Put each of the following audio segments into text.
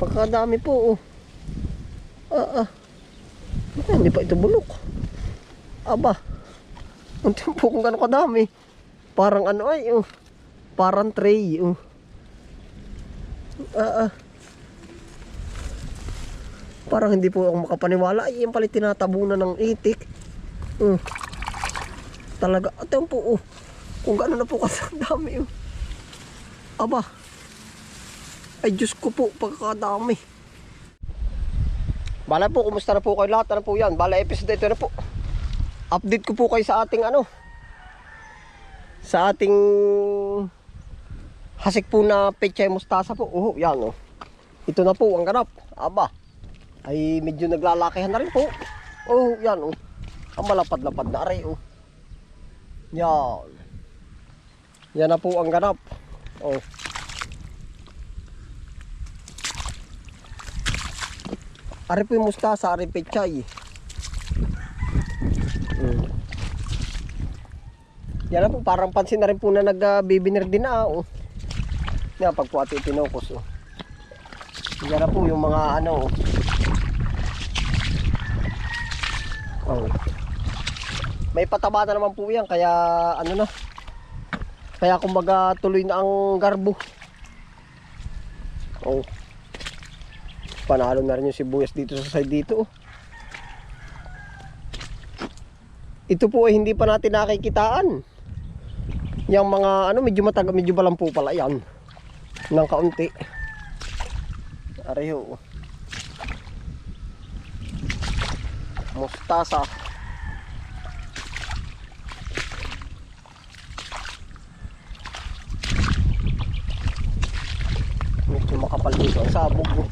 Pagkadami po, oh. Ah, ah. Ah, Hindi pa ito bulok. Aba. Unti po kung gano'ng kadami. Parang ano ay, oh. Parang tray, oh. Ah, ah. Parang hindi po ako makapaniwala. Ay, yan pala tinatabunan ng itik. Oh. Talaga. At yan po, oh. Kung gano'n na po kadami, oh. Aba. Ay, Diyos ko po, pagkakadami. Bala po, kumusta na po kayo lahat? Ano po yan? Bala episode ito na po. Update ko po kayo sa ating ano. Sa ating hasik po na pechay mustasa po. Oh, yan oh. Ito na po ang ganap. Aba. Ay medyo naglalakihan na rin po. Oh, yan oh. Ang malapad-lapad na aray oh. Yan. Yan na po ang ganap. Oh. Ari po yung mustasa, ari pechay. Mm. Yan na po, parang pansin na rin po na nagbibinir din na. Oh. Yan, pag tinukos. Oh. Yan na po yung mga ano. Oh. Oh. May pataba na naman po yan, kaya ano na. Kaya kumbaga tuloy na ang garbo. Oh. Panalo na rin yung sibuyas dito sa side dito. oh. Ito po ay hindi pa natin nakikitaan. Yung mga ano medyo matagal, medyo balang po pala yan. Nang kaunti. Areho. Mustasa. Medyo makapal dito ang sabog. oh.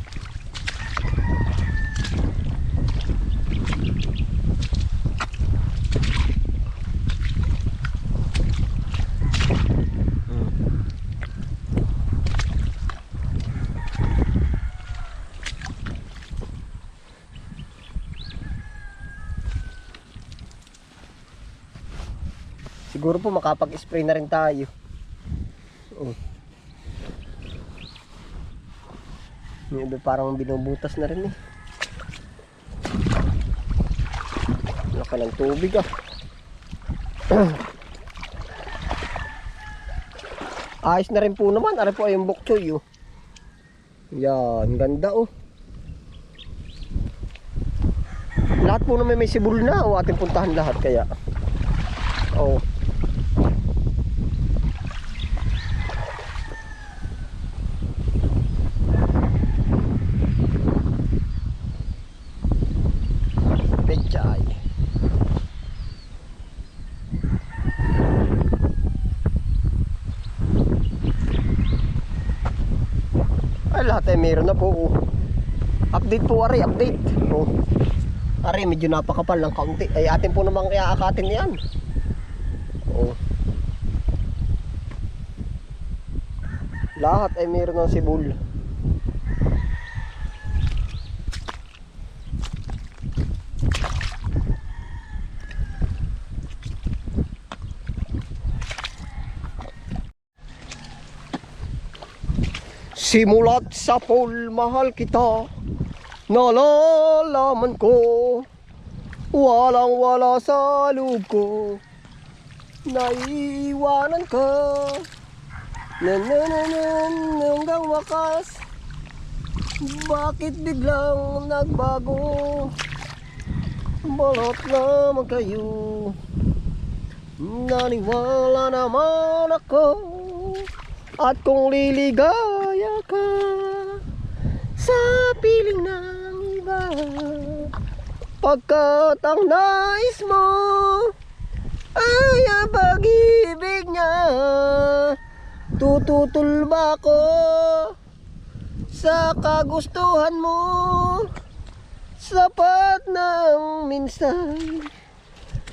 Siguro po makapag-spray na rin tayo. Oh. Yung parang binubutas na rin eh. Laka ng tubig ah. Ayos na rin po naman. Ano po ay yung bok choy oh. Yan, ganda oh. Lahat po naman may sibul na o ating puntahan lahat kaya. Oh. Pechay. Ay meron na po. oh. Update po, Ari, update. Oh. Ari, medyo napakapal ng kaunti. Ay, atin po namang iaakatin yan. Oh. Lahat ay meron ng sibul. Simulat sa pool, mahal kita. Nalalaman ko. Walang wala sa loob ko. Naiiwanan ka. Nanananan hanggang wakas. Bakit biglang nagbago? Balot naman kayo. Naniwala naman ako At kung liligaya ka Sa piling ng iba Pagkat ang nais mo Ay ang pag-ibig niya Tututol ko Sa kagustuhan mo. Sapat ng minsan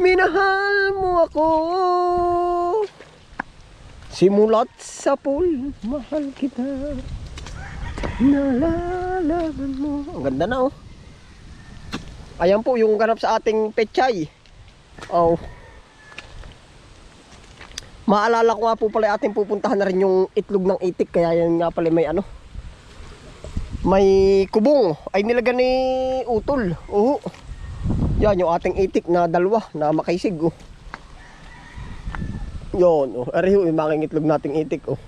Minahal mo ako Simulat sa pool Mahal kita Nalalaman mo Ang ganda na oh Ayan po yung ganap sa ating pechay Oh Maalala ko nga po pala ating pupuntahan na rin yung itlog ng itik Kaya yan nga pala may ano May kubong ay nilagan ni utol. Oo. Yan yung ating itik na dalawa na makaisig. Oh. Yon, oh. Ariho yung makingitlog nating itik. Oh.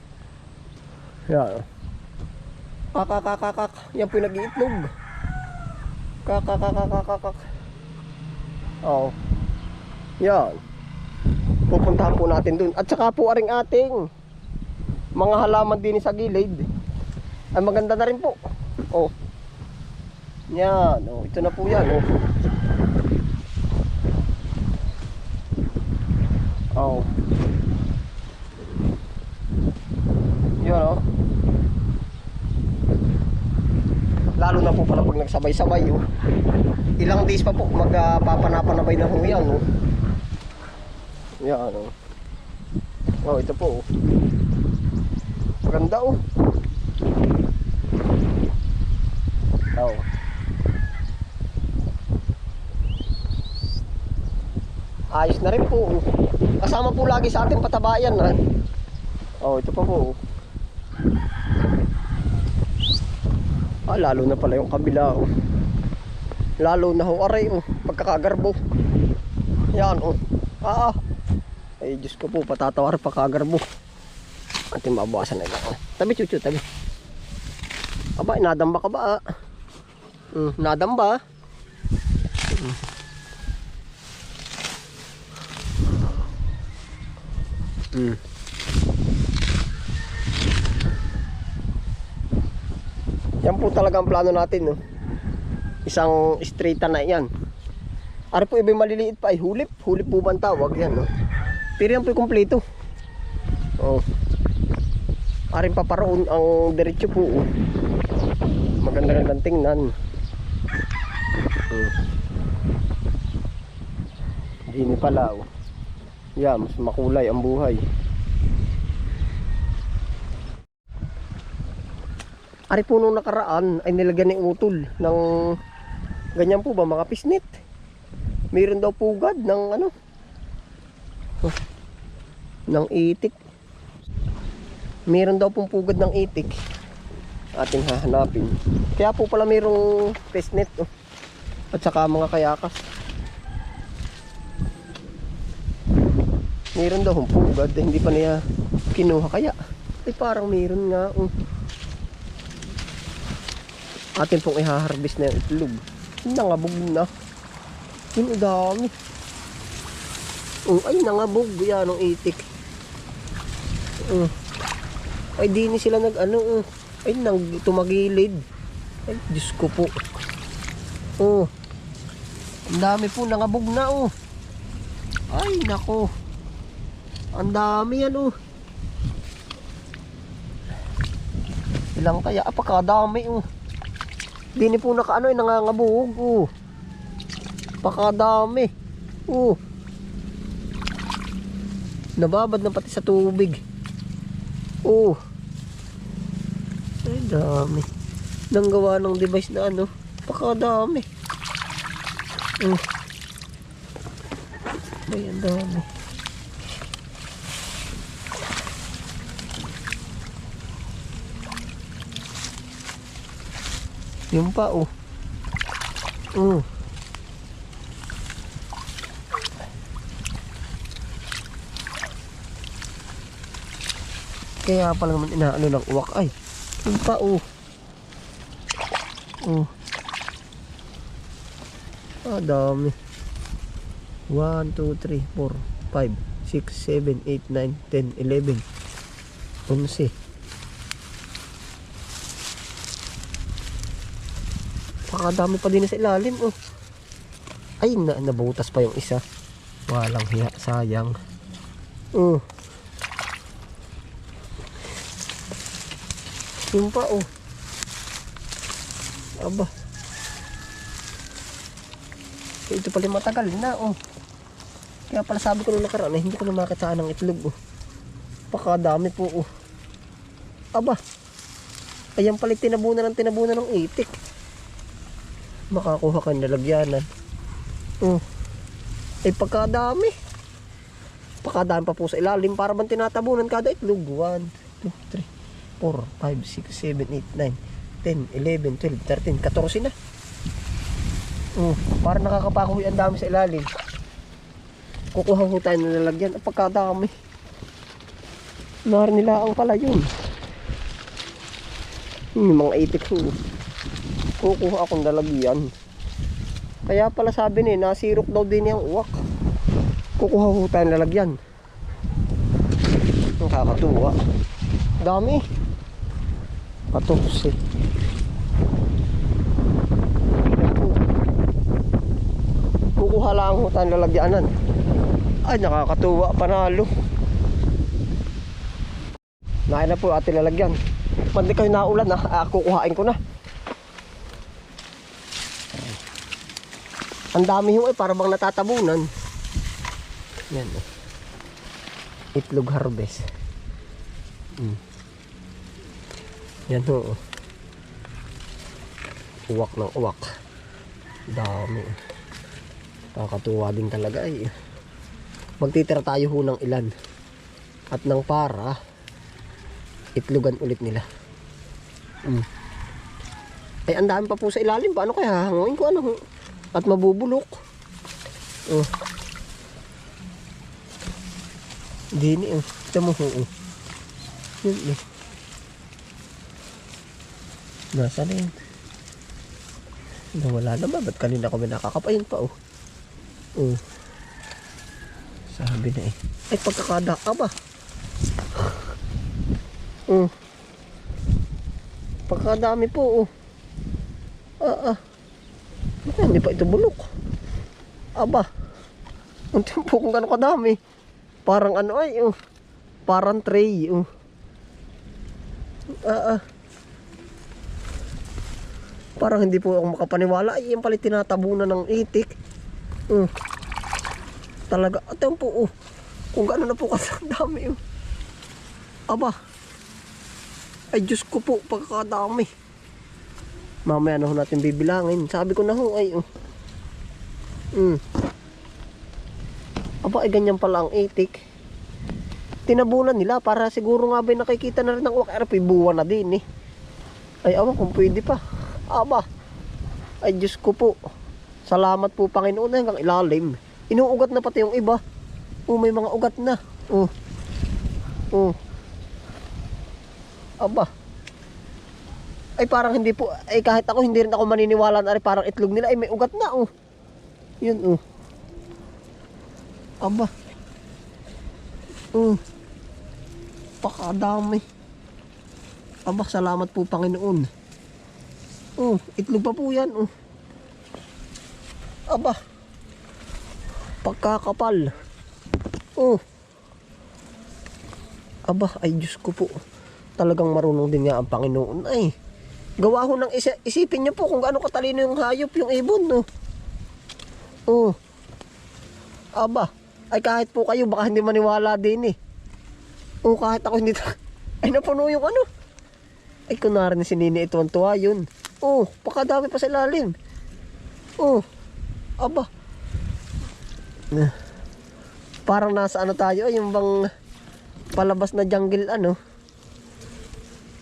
Yan. Oh. Kakakakakak. Yan po yung nag-iitlog. Kakakakakakak. Oo. Yan. Pupuntahan po natin dun. At saka po aring ating mga halaman din sa gilid. Ay maganda na rin po. Oh. Yan. Oh. Ito na po yan. Oh. Oh. Yan oh. Lalo na po pala pag nagsabay-sabay oh. Ilang days pa po magpapanapanabay na ho yan oh. Yan oh. Oh, ito po oh. Maganda oh. Oh. Ayos na rin po. oh. Kasama po lagi sa ating patabayan ha. Oh, ito pa po. Ah, lalo na pala yung kabila oh. Lalo na ho aray oh, pagkakagarbo. Yan oh. Ah. ah. Ay Diyos ko po, patatawar pa kagarbo. Ating mabawasan na lang. oh. Tabi chuchu, tabi. Aba, nadamba ka ba? ah? Mm, nadamba. Mm. Mm. Yan po talaga ang plano natin, no? Isang straight na yan. Ari po iba maliliit pa ay hulip. Hulip po ba tawag yan, no? Pero yan po kumpleto. Oh. Aring paparoon ang diretso po. Oh. Maganda-gandang tingnan. Hmm. Dini pala. Oh. Yan, mas makulay ang buhay. Ari po nung nakaraan ay nilagyan ng utol ng ganyan po ba mga pisnit. Meron daw pugad ng ano oh, ng itik. Meron daw pong pugad ng itik. Ating hahanapin. Kaya po pala mayroong pisnit oh. at saka mga kayakas. Meron daw pugad hindi pa niya kinuha kaya. Ay parang meron nga. Oh atin pong ihaharvest na yung itlog. Nangabog na. Yun, dami. Oh, ay, nangabog. Yan, ang itik. Oh. Ay, di ni sila nag, ano, oh. Ay, nang tumagilid. Ay, Diyos ko po. Oh. Ang dami po, nangabog na, oh. Ay, nako. Ang dami yan, oh. Ilang kaya? Apakadami, oh. Dini po naka ano, eh, nangangabuhog. Oh. Pakadami. Oh. Nababad na pati sa tubig. Oh. Ay, dami. Nang gawa ng device na ano. Pakadami. Oh. Ay, ang dami. Yung pa oh. Oh. Kaya pala naman inaano ng uwak ay. Yung pa oh. Oh. Ah, dami. 1, 2, 3, 4, 5, 6, 7, 8, 9, 10, 11, 11. Pakadami pa din sa ilalim oh. Ay, na nabutas pa yung isa. Walang hiya, sayang. Oh. Yung pa oh. Aba. Ito pala matagal na oh. Kaya pala sabi ko nung nakaraan eh, hindi ko na makitaan ng itlog oh. Pakadami po oh. Aba. Ayan pala tinabunan ng tinabunan ng itik makakuha ka ng lalagyanan. Oh. Ay pagkadami. Pagkadami pa po sa ilalim para bang tinatabunan kada itlog. 1, 2, 3, 4, 5, 6, 7, 8, 9, 10, 11, 12, 13, 14 na. Oh, para nakakapakoy ang dami sa ilalim. Kukuha ho tayo ng lalagyan. Ang pagkadami. Nila ang pala yun. Hmm, mga itik ho. Kukuha akong lalagyan. Kaya pala sabi ni, nasirok daw din yung uwak. Kukuha ho tayo ng lalagyan. Ang kakatuwa. Dami. 14. Yan po. Kukuha lang ho tayong lalagyanan. Ay, nakakatuwa. Panalo. Nain na po ating lalagyan. Pag di kayo naulan na, ah, kukuhain ko na. Ang dami ho eh, para bang natatabunan. Yan oh. Itlog harvest. Mm. Yan ho. oh. Uwak ng uwak. Dami. Nakakatuwa din talaga ay. Magtitira tayo ho ng ilan. At ng para itlogan ulit nila. Mm. Ay, ang dami pa po sa ilalim. Paano kaya hanguin ko ano? ho? At mabubulok. Oh. Dini oh. Ito mo ho. oh. Yun eh. Nasa na yun? Nawala na ba? Ba't kanina kami nakakapayin pa oh? Oh. Sabi na eh. Ay pagkakada ka ba? Oh. Pagkadami po oh. Ah ah. Hindi pa ito bulok. Aba. Unti po kung gano'ng kadami. Parang ano ay oh. Parang tray oh. Ah ah. Parang hindi po ako makapaniwala. Ay, yan pala tinatabunan ng itik. Mm. Talaga. At yan po, oh. Kung gano'n na po kasi ang dami, oh. Aba. Ay, Diyos ko po, pagkakadami. Mamaya na ho natin bibilangin. Sabi ko na ho, ay, oh. Mm. Aba, ay ganyan pala ang itik. Tinabunan nila para siguro nga ba nakikita na rin ng uwak. Ay, buwan na din, eh. Ay, awa kung pwede pa. Aba. Ay, Diyos ko po. Salamat po, Panginoon, hanggang ilalim. Inuugat na pati yung iba. Oh, may mga ugat na. Oh. Oh. Aba. Ay, parang hindi po. Ay, kahit ako, hindi rin ako maniniwala na parang itlog nila. Ay, may ugat na, oh. Yun, oh. Aba. Oh. Pakadami. Aba, salamat po, Panginoon. Oh, itlog pa po yan. Oh. Aba. Pagkakapal. Oh. Aba, ay Diyos ko po. Talagang marunong din nga ang Panginoon. Ay, gawa ho ng isa, isipin niyo po kung gaano katalino yung hayop, yung ibon, no? Oh. Aba, ay kahit po kayo, baka hindi maniwala din eh. Oh, kahit ako hindi, ay napuno yung ano. Ay, kunwari ni si Nini ito ang tuwa yun. Oh, pakadami pa sa ilalim. Oh, aba. Eh, Parang nasa ano tayo, yung bang palabas na jungle ano.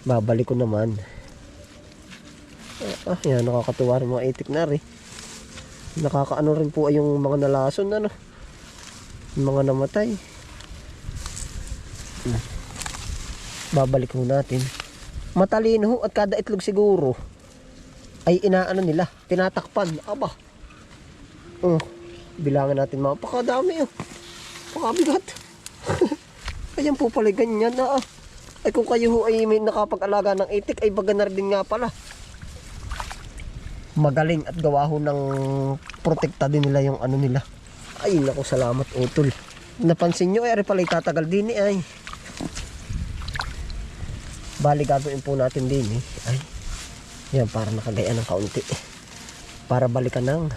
Babalik ko naman. Ah, yan, nakakatuwa rin mga itik na rin. Nakakaano rin po ay yung mga nalason ano. Yung mga namatay. Hmm. Babalik ko natin. Matalino ho at kada itlog siguro ay inaano nila, tinatakpan. Aba. Oh, bilangan natin mga pakadami oh. Pakabigat. Ayan po pala ganyan na ah. Ay kung kayo ho ay may nakapag-alaga ng itik ay baganar din nga pala. Magaling at gawa ho ng protekta din nila yung ano nila. Ay naku salamat utol. Napansin nyo ay ari pala itatagal din eh ay. Bali gagawin po natin din eh. Ay. Yan, para nakagaya ng kaunti. Para balikan ng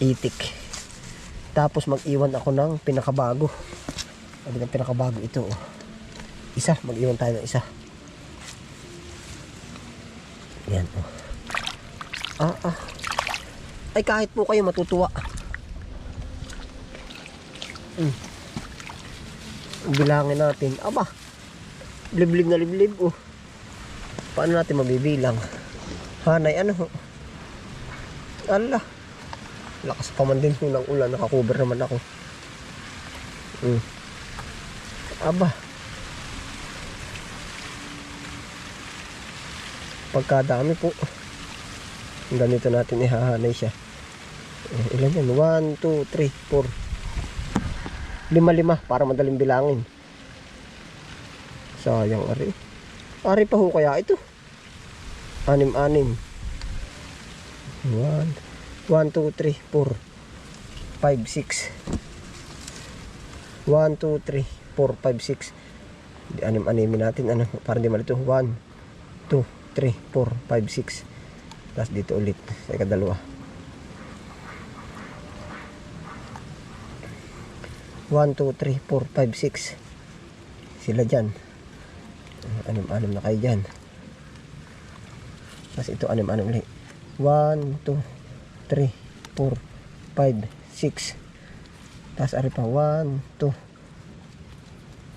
itik. Tapos mag-iwan ako ng pinakabago. Sabi ng pinakabago ito. oh. Isa, mag-iwan tayo ng isa. Yan oh. Ah, ah. Ay kahit po kayo matutuwa. Hmm. Bilangin natin. Aba. Liblib na liblib oh. Paano natin mabibilang? Hanay, ano? Ala. Lakas pa man din ng ulan. Nakakover naman ako. Hmm. Aba. Pagkadami po. Ganito natin ihahanay siya. Eh, ilan yan? 1, 2, 3, 4. Lima-lima para madaling bilangin. Sayang ari. Ari pa ho kaya ito. Anim-anim. 1, 1, 2, 3, 4, 5, 6. 1, 2, 3, 4, 5, 6. Di anim-animin natin. Ano, para di malito. 1, 2, 3, 4, 5, 6. Tapos dito ulit sa ikadalawa. 1, 2, 3, 4, 5, 6. Sila dyan. Anim-anim na kayo dyan. Tapos ito anim-anim ulit. 1, 2, 3, 4, 5, 6. Tapos ari pa 1, 2,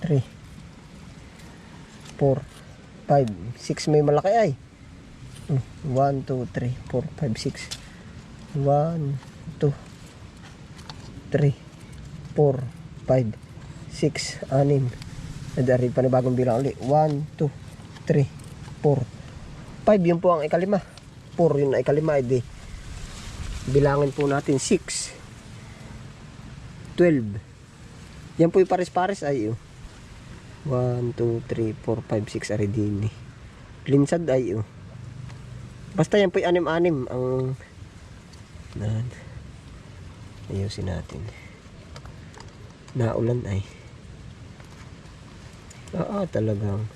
3, 4, 5, 6. May malaki ay. 1, 2, 3, 4, 5, 6. 1, 2, 3, 4, 5, 6, 6. Nadari pa na bagong bilang ulit. 1, 2, 3, 4, 5. Yun po ang ikalima. 4 yun na ikalima. Edi, bilangin po natin 6, 12. Yan po yung pares-pares ay oh. 1, 2, 3, 4, 5, 6 ari din eh. Linsad ay oh. Basta yan po yung anim-anim ang nan. Ayusin natin. Naulan ay. Oo, talagang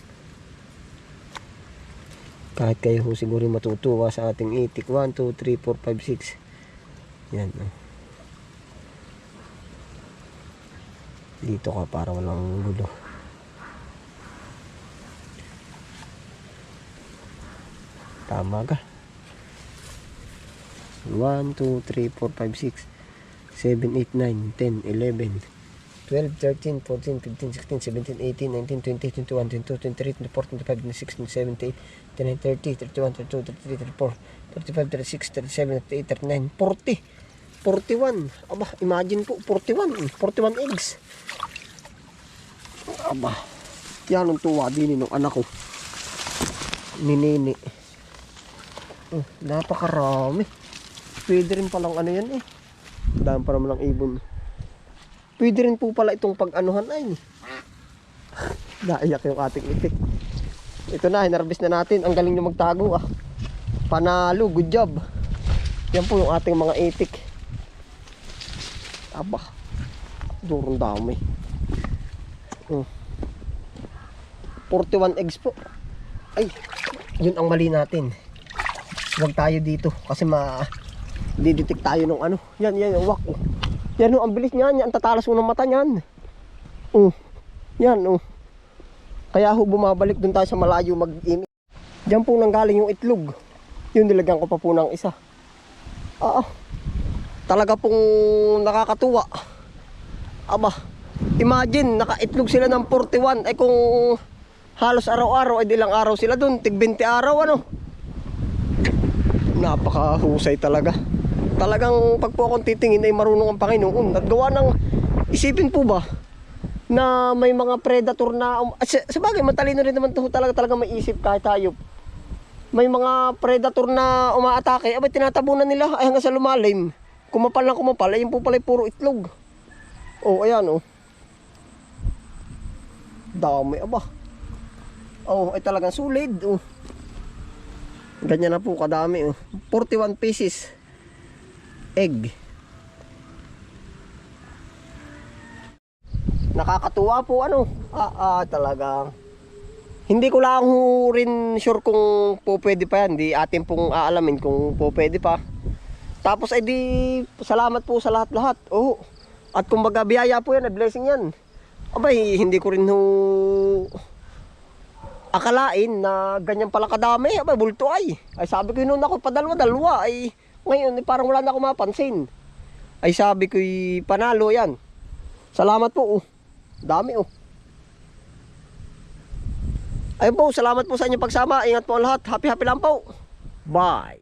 kahit kayo ho siguro matutuwa sa ating itik 1, 2, 3, 4, 5, 6 yan oh. dito ka para walang gulo tama ka 1, 2, 3, 4, 5, 6 7, 8, 9, 10, 11 12, 13, 14, 15, 16, 17, 18, 19, 20, 21, 22, 23, 24, 25, 26, 27, 28, 29, 30, 31, 32, 33, 34, 35, 36, 37, 38, 39, 40, 41. Aba, imagine po, 41. 41 eggs. Aba, yan ang tuwa din ng anak ko. Ni Nini. Oh, napakarami. Pwede rin palang ano yan eh. Dami pa naman ibon. Pwede rin po pala itong pag-anuhan ay. Naiyak yung ating itik. Ito na, hinarbis na natin. Ang galing nyo magtago ah. Panalo, good job. Yan po yung ating mga itik. Aba. Durong dami. Hmm. 41 eggs po. Ay, yun ang mali natin. Huwag tayo dito kasi ma didetect tayo ng ano. Yan, yan, wak. Yan oh, ang bilis niyan. Yan, tatalas mo ng mata niyan. Oh, yan oh. Kaya ho bumabalik dun tayo sa malayo mag -imi. Diyan po nanggaling yung itlog. Yun nilagyan ko pa po ng isa. Ah, talaga pong nakakatuwa. Aba, imagine, nakaitlog sila ng 41. Ay kung halos araw-araw, ay dilang araw sila dun. Tig 20 araw, ano? Napakahusay talaga. Talagang pag po akong titingin ay marunong ang Panginoon. At gawa ng isipin po ba na may mga predator na um, sa, bagay matalino rin naman to talaga talaga may isip kahit hayop. May mga predator na umaatake, abay tinatabunan nila ay hanggang sa lumalim. Kumapal na kumapal, ayun po pala puro itlog. Oh, ayan oh. Dami aba. Oh, ay talagang solid oh. Ganyan na po kadami oh. 41 pieces egg. Nakakatuwa po ano. Ah, ah talagang hindi ko lang ho rin sure kung po pwede pa yan. Di atin pong aalamin kung po pwede pa. Tapos ay di salamat po sa lahat-lahat. Oh. At kumbaga biyaya po yan, ay blessing yan. Abay, hindi ko rin ho akalain na ganyan pala kadami. Abay, bulto ay. Ay sabi ko noon ako padalwa-dalwa ay ngayon eh, parang wala na ako mapansin. Ay sabi ko panalo yan. Salamat po. Oh. Dami oh. Ayun po, salamat po sa inyong pagsama. Ingat po lahat. Happy happy lang po. Bye.